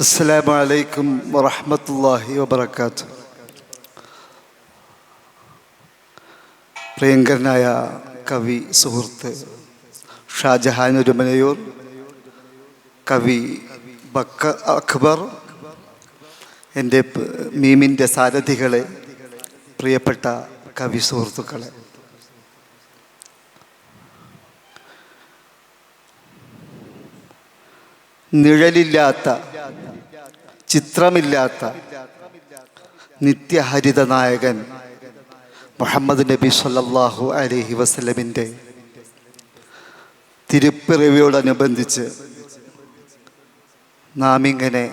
السلام عليكم ورحمة الله وبركاته പ്രിയങ്കരനായ കവി സുഹൃത്ത് ഷാജഹാൻ ഒരുമനയൂർ കവി ബക്ക അക്ബർ എൻ്റെ പ്- മീമിൻ്റെ സാരഥികളെ പ്രിയപ്പെട്ട കവി സുഹൃത്തുക്കളെ നിഴലില്ലാത്ത ചിത്രമില്ലാത്ത നിത്യഹരിത നായകൻ മുഹമ്മദ് നബി സല്ലാഹു അലഹി വസ്ലമിന്റെ തിരുപ്പിറവിയോടനുബന്ധിച്ച് നാം ഇങ്ങനെ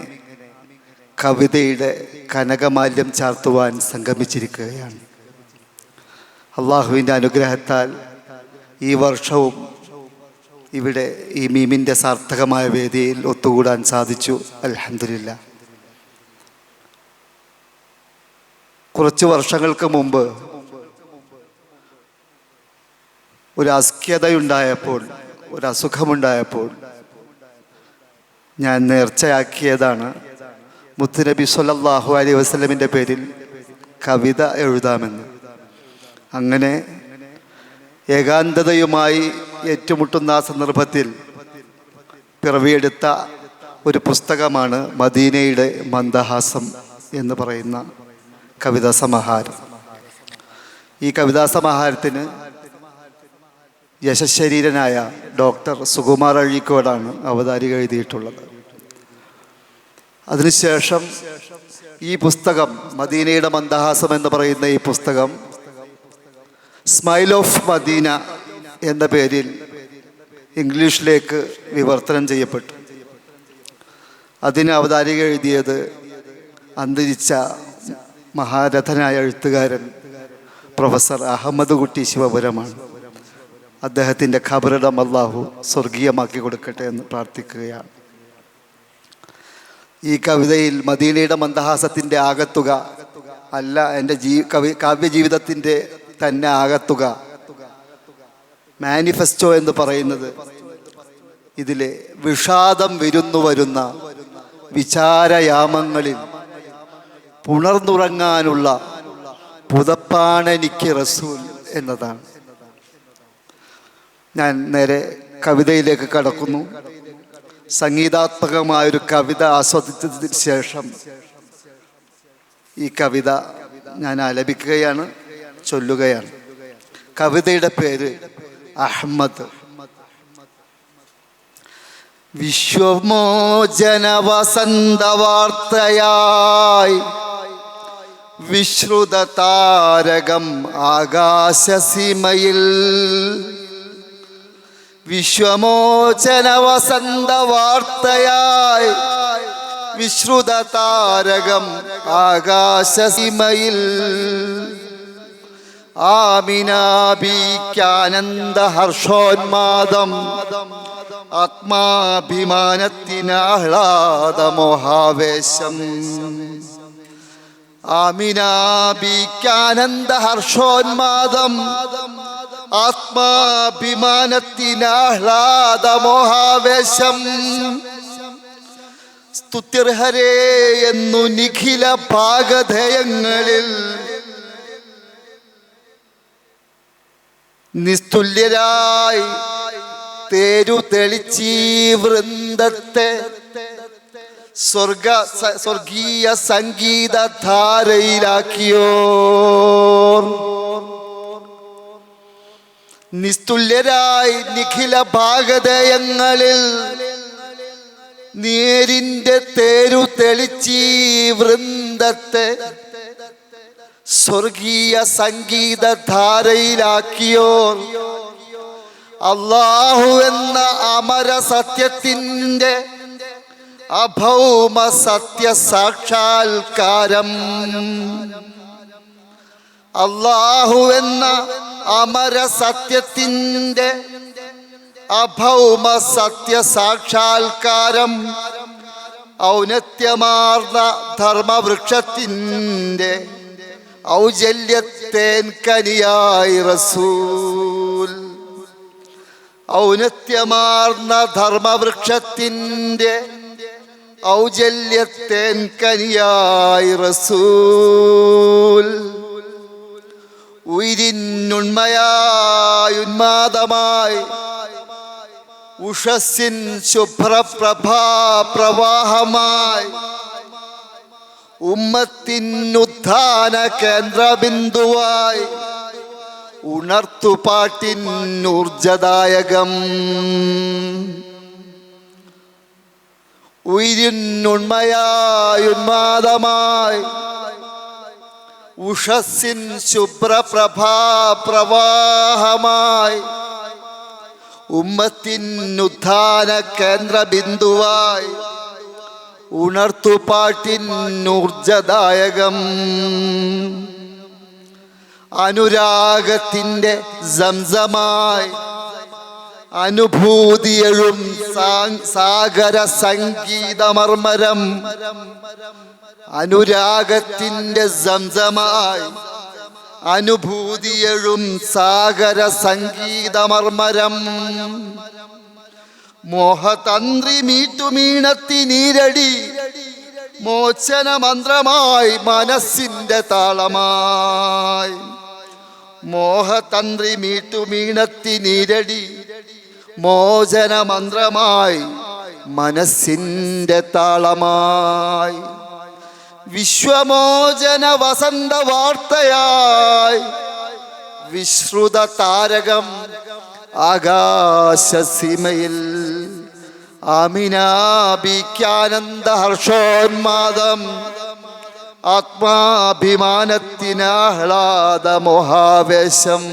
കവിതയുടെ കനകമാല്യം ചാർത്തുവാൻ സംഗമിച്ചിരിക്കുകയാണ്. അള്ളാഹുവിന്റെ അനുഗ്രഹത്താൽ ഈ വർഷവും ഇവിടെ ഈ മീമിന്റെ സാർത്ഥകമായ വേദിയിൽ ഒത്തുകൂടാൻ സാധിച്ചു. അൽഹംദുലില്ല കുറച്ച് വർഷങ്ങൾക്ക് മുമ്പ് ഒരു അസ്ഖ്യതയുണ്ടായപ്പോൾ ഒരു അസുഖമുണ്ടായപ്പോൾ ഞാൻ നേർച്ചയാക്കിയതാണ്. മുത്തുനബി സൊല്ലാഹു അലൈഹി വസ്ലമിന്റെ പേരിൽ കവിത എഴുതാമെന്ന്. അങ്ങനെ ഏകാന്തതയുമായി ഏറ്റുമുട്ടുന്ന ആ സന്ദർഭത്തിൽ പിറവിയെടുത്ത ഒരു പുസ്തകമാണ് മദീനയുടെ മന്ദഹാസം എന്ന് പറയുന്ന കവിതാ സമാഹാരം ഈ കവിതാ സമാഹാരത്തിന് യശശരീരനായ ഡോക്ടർ സുകുമാർ അഴീക്കോടാണ് അവതാരിക എഴുതിയിട്ടുള്ളത്. അതിനുശേഷം ഈ പുസ്തകം മദീനയുടെ മന്ദഹാസം എന്ന് പറയുന്ന ഈ പുസ്തകം സ്മൈൽ ഓഫ് മദീന എന്ന പേരിൽ ഇംഗ്ലീഷിലേക്ക് വിവർത്തനം ചെയ്യപ്പെട്ടു. അതിന് അവതാരിക എഴുതിയത് അന്തരിച്ച മഹാരഥനായ എഴുത്തുകാരൻ പ്രൊഫസർ അഹമ്മദ് കുട്ടി ശിവപുരമാണ്. അദ്ദേഹത്തിന്റെ ഖബറിടം അള്ളാഹു സ്വർഗീയമാക്കി കൊടുക്കട്ടെ എന്ന് പ്രാർത്ഥിക്കുകയാണ്. ഈ കവിതയിൽ മദീനയുടെ മന്ദഹാസത്തിന്റെ ആകത്തുക അല്ല എന്റെ ജീ കവി കാവ്യജീവിതത്തിന്റെ തന്നെ ആകത്തുക. മാനിഫെസ്റ്റോ എന്ന് പറയുന്നത് ഇതിലെ വിഷാദം വിരുന്നു വരുന്ന വിചാരയാമങ്ങളിൽ പുണർന്നുറങ്ങാനുള്ള പുതപ്പാണെനിക്ക് റസൂൽ എന്നതാണ്. ഞാൻ നേരെ കവിതയിലേക്ക് കടക്കുന്നു. സംഗീതാത്മകമായൊരു കവിത ആസ്വദിച്ചതിന് ശേഷം ഈ കവിത ഞാൻ ആലപിക്കുകയാണ് ചൊല്ലുകയാണ്. കവിതയുടെ പേര് അഹമ്മദ്. വിശ്വമോചന വസന്ത വാർത്തയായി വിശ്രുത താരകം ആകാശസീമയിൽ. വിശ്വമോചന വസന്ത വാർത്തയായി വിശ്രുത താരകം ആകാശസീമയിൽ. ആമിനാബിക്കാനന്ദ ഹർഷോന്മാദം ആത്മാഭിമാനത്തിനാഹ്ലാദമോഹാവേശം. ആമിനാബിക്കാനന്ദ ഹർഷോന്മാദം ആത്മാഭിമാനത്തിനാഹ്ലാദമോഹാവേശം സ്തുത്യർഹരേ എന്നു നിഖില ഭാഗധയങ്ങളിൽ നിസ്തുല്യരായി തേരു തെളിച്ചീ വൃന്ദത്തെ സ്വർഗ സ്വർഗീയ സംഗീത ധാരയിലാക്കിയോ നിസ്തുല്യരായി നിഖില ഭാഗതയങ്ങളിൽ നേരിന്റെ തേരു തെളിച്ചീ വൃന്ദത്തെ സ്വർഗീയ സംഗീത ധാരയിലാക്കിയോ അള്ളാഹു എന്ന അമര സത്യത്തിന്റെ അഭൗമ സത്യ സാക്ഷാത്കാരം അള്ളാഹു എന്ന അമര സത്യത്തിന്റെ അഭൗമ സത്യ സാക്ഷാത്കാരം ഔന്നത്യമാർന്ന ധർമ്മവൃക്ഷത്തിന്റെ ഔജല്യത്തേൻ കനിയായി റസൂൽ. ഔന്നത്യമാർന്ന ധർമ്മവൃക്ഷത്തിന്റെ ഔജല്യത്തേൻ കനിയായി റസൂൽ. ഉയിരിനുണ്മയായി ഉന്മാദമായി. ഉഷസ്സിൻ ശുഭ്രപ്രഭാ പ്രവാഹമായി. ഉമ്മത്തിനുദ്ധാന കേന്ദ്രബിന്ദുവായി. ഉണർത്തുപാട്ടിൻ ഊർജദായകം. ഉയിരിനുണ്മയായി ഉന്മാദമായി ഉഷസ്സിൻ ശുഭ്രപ്രഭാ പ്രവാഹമായി. ഉമ്മത്തിൻ ഉമ്മത്തിനുദ്ധാന കേന്ദ്രബിന്ദുവായി. ഉണർത്തുപാട്ടിൻ ഊർജദായകം. അനുരാഗത്തിന്റെ സംസമായി. അനുഭൂതിയഴും സാഗര സംഗീതമർമരം അനുരാഗത്തിന്റെ സംസമായി അനുഭൂതിയഴും സാഗര സംഗീതമർമരം മോഹതന്ത്രി മീട്ടുമീണത്തിനീരടി മോചന മന്ത്രമായി മനസ്സിന്റെ താളമായി. മോഹതന്ത്രി മീട്ടുമീണത്തിനീരടി മോചന മന്ത്രമായി മനസ്സിന്റെ താളമായി. വിശ്വമോചന വസന്ത വാർത്തയായി വിശ്രുത താരകം ആകാശസീമയിൽ. അമിനാഭിക്കാനന്ദ ഹർഷോന്മാദം ആത്മാഭിമാനത്തിനാഹ്ലാദ മോഹാവേശം.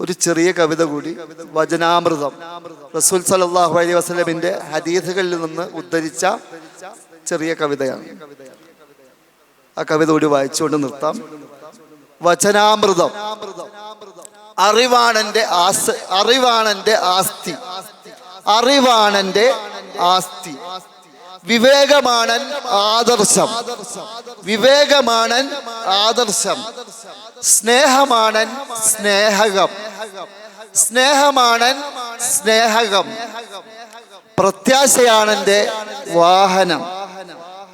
ഒരു ചെറിയ കവിത കൂടി വചനാമൃതം. റസൂൽ സലല്ലാഹു അലൈഹി വസ്ലമിന്റെ ഹദീസുകളിൽ നിന്ന് ഉദ്ധരിച്ച ചെറിയ കവിതയാണ്. ആ കവിത കൂടി വായിച്ചുകൊണ്ട് നിർത്താം. വചനാമൃതം. അറിവാണെന്റെ ആസ് അറിവാണെന്റെ ആസ്തി. അറിവാണെന്റെ ആസ്തി. വിവേകമാണൻ ആദർശം. വിവേകമാണൻ ആദർശം. സ്നേഹമാണൻ സ്നേഹകം. സ്നേഹമാണൻ സ്നേഹകം. പ്രത്യാശയാണെന്റെ വാഹനം.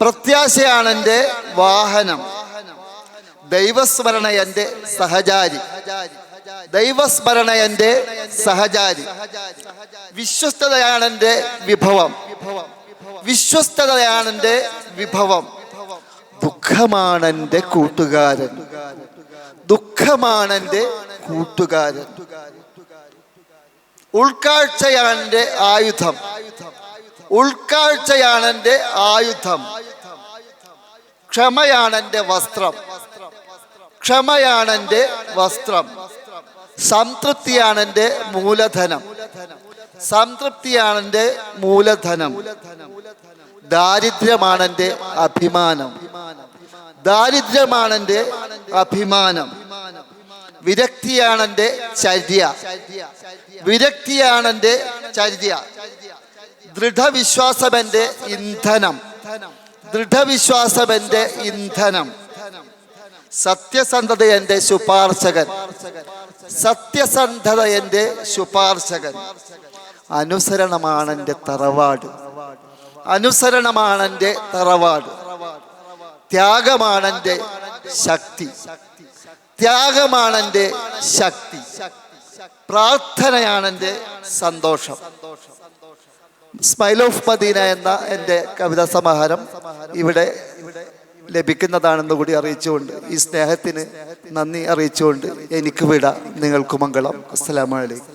പ്രത്യാശയാണെന്റെ വാഹനം. ദൈവസ്മരണ എന്റെ സഹചാരി. ദൈവസ്മരണ എന്റെ സഹചാരി. വിശ്വസ്തതയാണ് എന്റെ വിഭവം. വിശ്വസ്തതയാണ് എന്റെ വിഭവം. ദുഃഖമാണ് എന്റെ കൂട്ടുകാരൻ. ദുഃഖമാണ് എന്റെ കൂട്ടുകാരൻ. ഉൾക്കാഴ്ചയാണ് എന്റെ ആയുധം. ഉൾക്കാഴ്ചയാണ് എന്റെ ആയുധം. ക്ഷമയാണ് എന്റെ വസ്ത്രം. ക്ഷമയാണ് എന്റെ വസ്ത്രം. സംതൃപ്തിയാണ് എന്റെ മൂലധനം. സംതൃപ്തിയാണ് എന്റെ മൂലധനം. ദാരിദ്ര്യമാണ് എന്റെ അഭിമാനം. ദാരിദ്ര്യമാണ് എന്റെ അഭിമാനം. വിദഗ്ധിയാണെന്റെ ചര്യ. വിദഗ്ധിയാണെന്റെ ചര്യ. ദൃഢവിശ്വാസമെന്റെ ഇന്ധനം. ദൃഢവിശ്വാസമെന്റെ ഇന്ധനം. സത്യസന്ധത എന്റെ ശുപാർശകൻ. സത്യസന്ധത എന്റെ ശുപാർശകൻ. അനുസരണമാണ് തറവാട്. അനുസരണമാണ് തറവാട്. ത്യാഗമാണ് ശക്തി. ത്യാഗമാണ് എന്റെ ശക്തി. പ്രാർത്ഥനയാണ് എന്റെ സന്തോഷം. സ്മൈൽ ഓഫ് മദീന എന്ന എന്റെ കവിതാ സമാഹാരം ഇവിടെ ലഭിക്കുന്നതാണെന്ന് കൂടി അറിയിച്ചുകൊണ്ട് ഈ സ്നേഹത്തിന് നന്ദി അറിയിച്ചുകൊണ്ട് എനിക്ക് വിട. നിങ്ങൾക്ക് മംഗളം. അസ്സലാമലൈക്കും